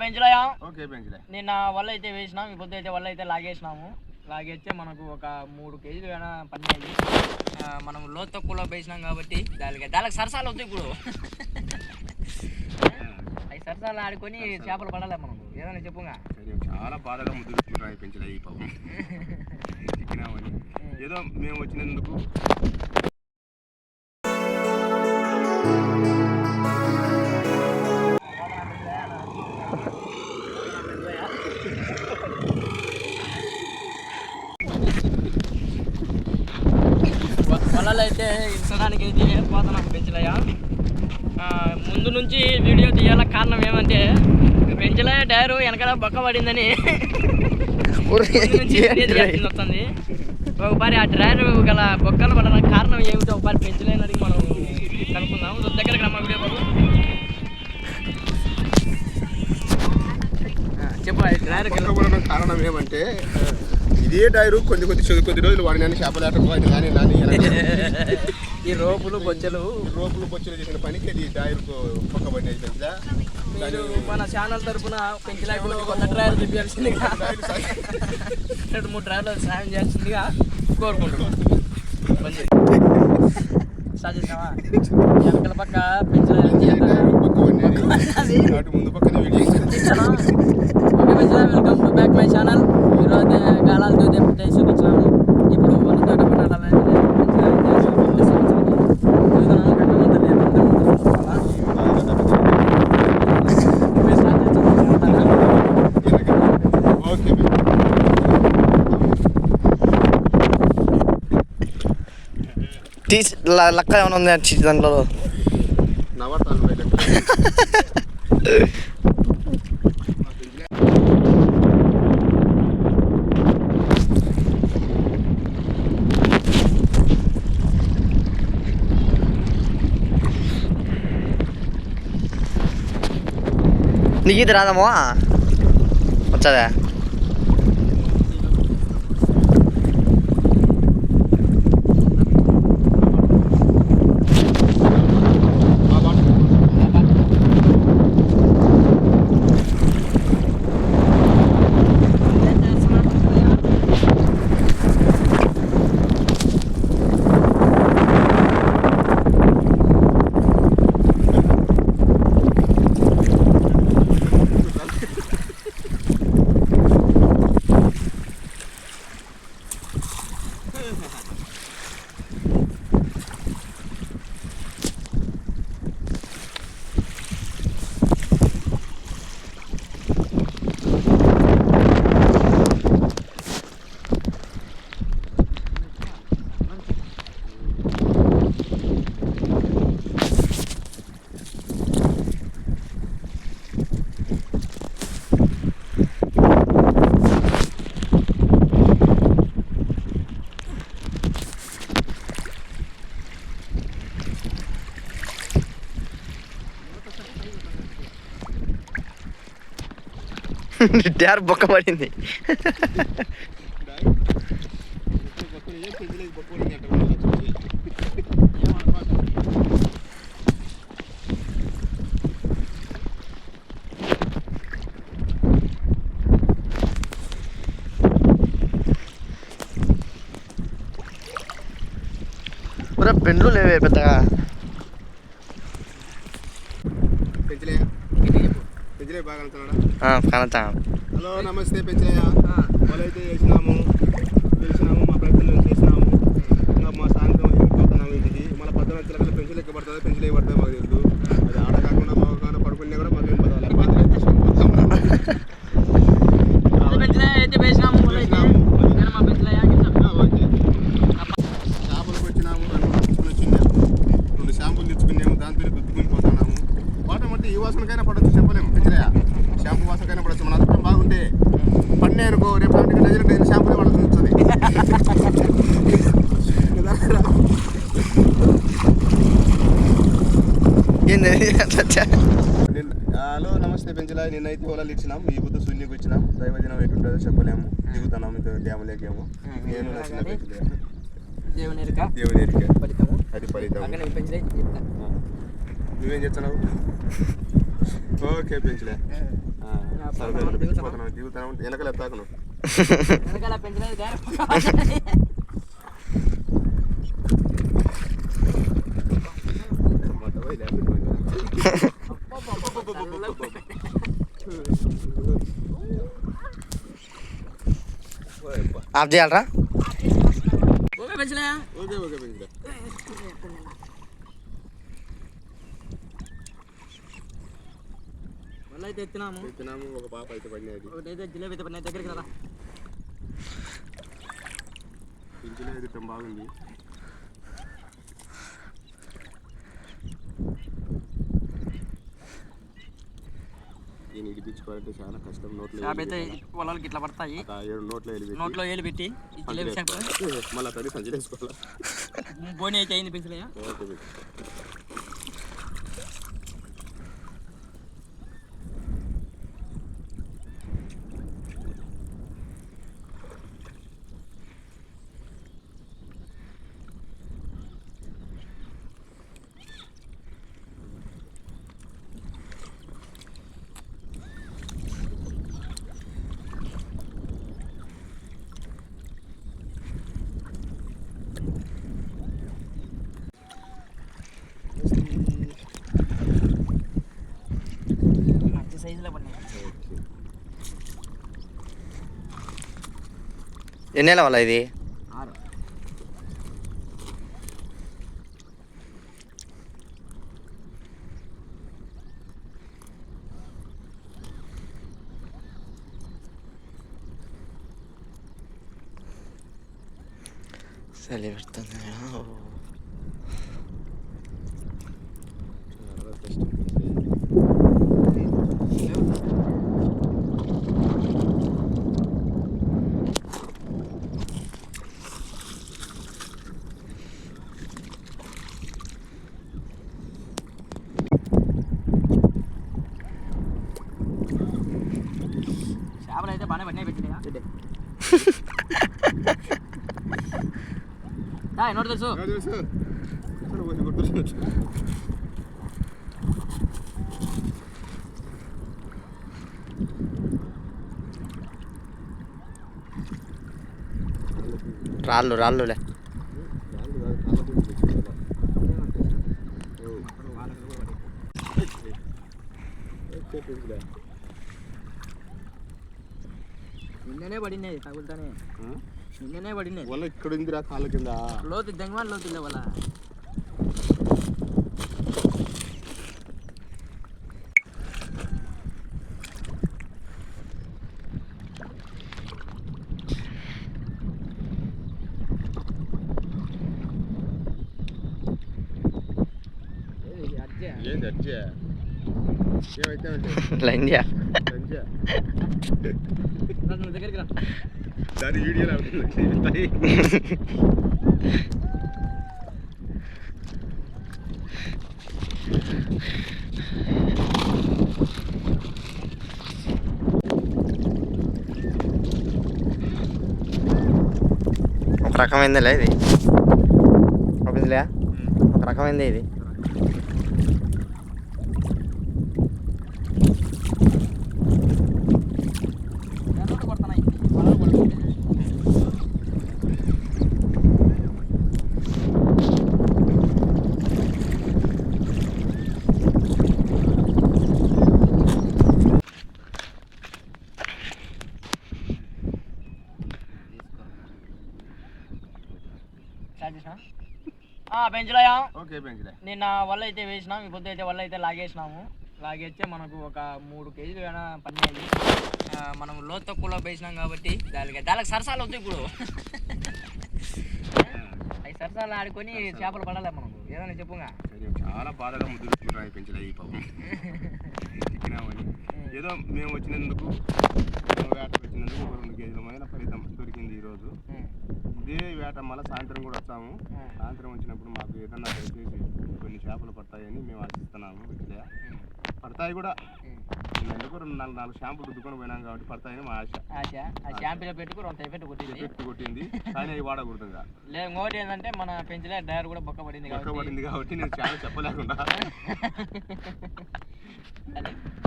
పెంచలయా okay పెంచలే. నిన్న వల్ల అయితే వేసినాం ఈ పొద్దు అయితే వల్ల అయితే లాగేసినాము. లాగేస్తే మనకు ఒక మూడు కేజీలు కానీ పన్నెండు మనం లోతు తక్కువలో వేసినాం కాబట్టి దానికి దానికి సరసాలు వద్దు ఇప్పుడు. అవి సరసాలు ఆడుకొని చేపలు పడాలి మనం ఏదైనా చెప్పుగా? చాలా బాధగా ముద్దు పెట్టుకుంటారు పెంచలే ఈ పాపం? ఏదో మేము వచ్చినందుకు వలలు అయితే ఇంచడానికి అయితే పోతున్నాం పెంచలయ్య. ముందు నుంచి వీడియో తీయాల కారణం ఏమంటే పెంచలయ్య డైరు వెనకాల బొక్క పడిందని వస్తుంది. ఒకసారి ఆ డ్రైవర్ గల బొక్కలు పడడానికి కారణం ఏమిటో ఒకసారి పెంచలేని అడిగి మనం కనుక్కుందాం. సో దగ్గరికి రమ్మ వీడియో బాబు. చెప్పు డ్రైవర్ కారణం ఏమంటే ఇదే టైరు కొద్ది కొద్ది కొద్ది రోజులు వాడినాన్ని చేపలు ఆటకు నాని నాని ఈ రోపులు బొచ్చలు. రోపులు బొచ్చులు చేసిన పనికి అది టైర్కు పక్క పడినది మీరు మన ఛానల్ తరపున పెంచలేకుండా కొత్త డ్రైవర్ చూపించాల్సిందిగా. రెండు మూడు డ్రైవర్లు సాయం చేయాల్సిందిగా కోరుకుంటున్నాం. చేసినావా వెనకాల పక్క పెంచలేదు ముందు పక్కనే welcome to back my channel. ఈరోజు తీసి ల- లక్క ఏమైనా ఉంది ఆ చి- దాంట్లో నవతాలు బయట నీకు ఇది రాదమ్మా వచ్చదా డార్ బొక్క పడింది. పెండ్లు లేవే పెద్దగా పెంచలే పెంచలే బాగా అనుకున్నాడా కనతా హలో నమస్తే పెంచలయ్య ఏంది హలో నమస్తే పెంచలా నిన్నైతే పొలాలు ఇచ్చినాం. ఈ బుద్ధ శూన్యకి వచ్చినాం. దైవజనం ఎటుంటుందో చెప్పలేము. దిగుతున్నాం. ఇంకా డ్యామ్ లేకేమో. నేను నా చిన్న పెంచలే. దేవుని ఎరుక. దేవుని ఎరికే. ఫలితము. అది ఫలితం పెంచలే నువ్వేం చేస్తున్నావు? ఓకే పెంచలే. దిగుతాను వెనకలు ఎత్తాకు నువ్వు వెనకాల పెంచలేదు లేకపోతే ఆఫ్ చేయాలరా? అయితే ఎత్తినాము. ఎత్తినాము ఒక పాప అయితే పడినది. ఒకటైతే జిలేబీ అయితే పడినాయి దగ్గరికి రా పెంచలే ఎదుటం బాగుంది. దీన్ని ఇడిపించుకోవాలంటే చాలా కష్టం. నోట్లో అయితే పొలాలకి ఇట్లా పడతాయి. ఏడు నోట్లో వెళ్ళి నోట్లో ఏలు పెట్టి మళ్ళీ తల్లి సంచి వేసుకోవాలా బోని అయితే అయింది పెంచలే ఓకే ఎన్నేళ్ళ వాళ్ళ ఇది ఆరు చలి పెడుతుంది చాలా కష్టం చేపలు అయితే తెలుసు. అసలు పోయి గుర్తులేదు. రాళ్ళు రాళ్ళులే రాళ్ళు కాదు, కాళ్ళతో తెచ్చుకోవాలా. ఓ. ఓకే, పెంచులే. పడినాయి తగులుతానే? నిన్ననే పడినాయి వల్ల ఇక్కడ ఉందిరా కాళ్ళ కింద. లోతు దెంగవాన్ లోతు వాళ్ళ ఏంది అజ్జే ఏమైతే లంజా దాని అవుతుంది ఒక రకమైందిలే ఇది. ఒక ఒక రకమైంది ఇది. స్టార్ట్ చేసినా పెంచులయా ఓకే పెంచులే. నిన్న వల్ల అయితే వేసినాం ఈ పొద్దు అయితే వల్ల అయితే లాగేసినాము. లాగేస్తే మనకు ఒక మూడు కేజీలు అయినా పన్నాయి ఆ, మనం లోతు తక్కువలో వేసినాం కాబట్టి దానికి దానికి సరసాలు వద్దు ఇప్పుడు. అవి సరసాలు ఆడుకొని చేపలు పడాలి మనకు ఏదైనా చెప్పుగా. సరే, చాలా బాధగా ముద్దుకుంటున్నాయి పెంచలే ఈ పాపం. చిక్కినామని ఏదో మేము వచ్చినందుకు వేట వచ్చినందుకు ఒక రెండు కేజీల మైన ఫలితం దొరికింది ఈరోజు. ఇదే వేట మళ్ళీ సాయంత్రం కూడా వస్తాము. సాయంత్రం వచ్చినప్పుడు మాకు ఏదన్నా దయచేసి కొన్ని చేపలు పడతాయని మేము ఆశిస్తున్నాము ఇట్లా పడతాయి కూడా. ఎందుకు నాలుగు నాలుగు షాంపులు రుద్దుకొని పోయినాం కాబట్టి పడతాయని మా ఆశ. ఆశ. ఆ షాంపూలో పెట్టుకుని రెండు ఎఫెక్ట్ కొట్టింది. ఎఫెక్ట్ కొట్టింది. కానీ అవి వాడకూడదు లేదు ఇంకోటి ఏంటంటే మన పెంచలే డైర్ కూడా బొక్క పడింది కాబట్టి. పడింది కాబట్టి నేను చాలా చెప్పలేకుండా.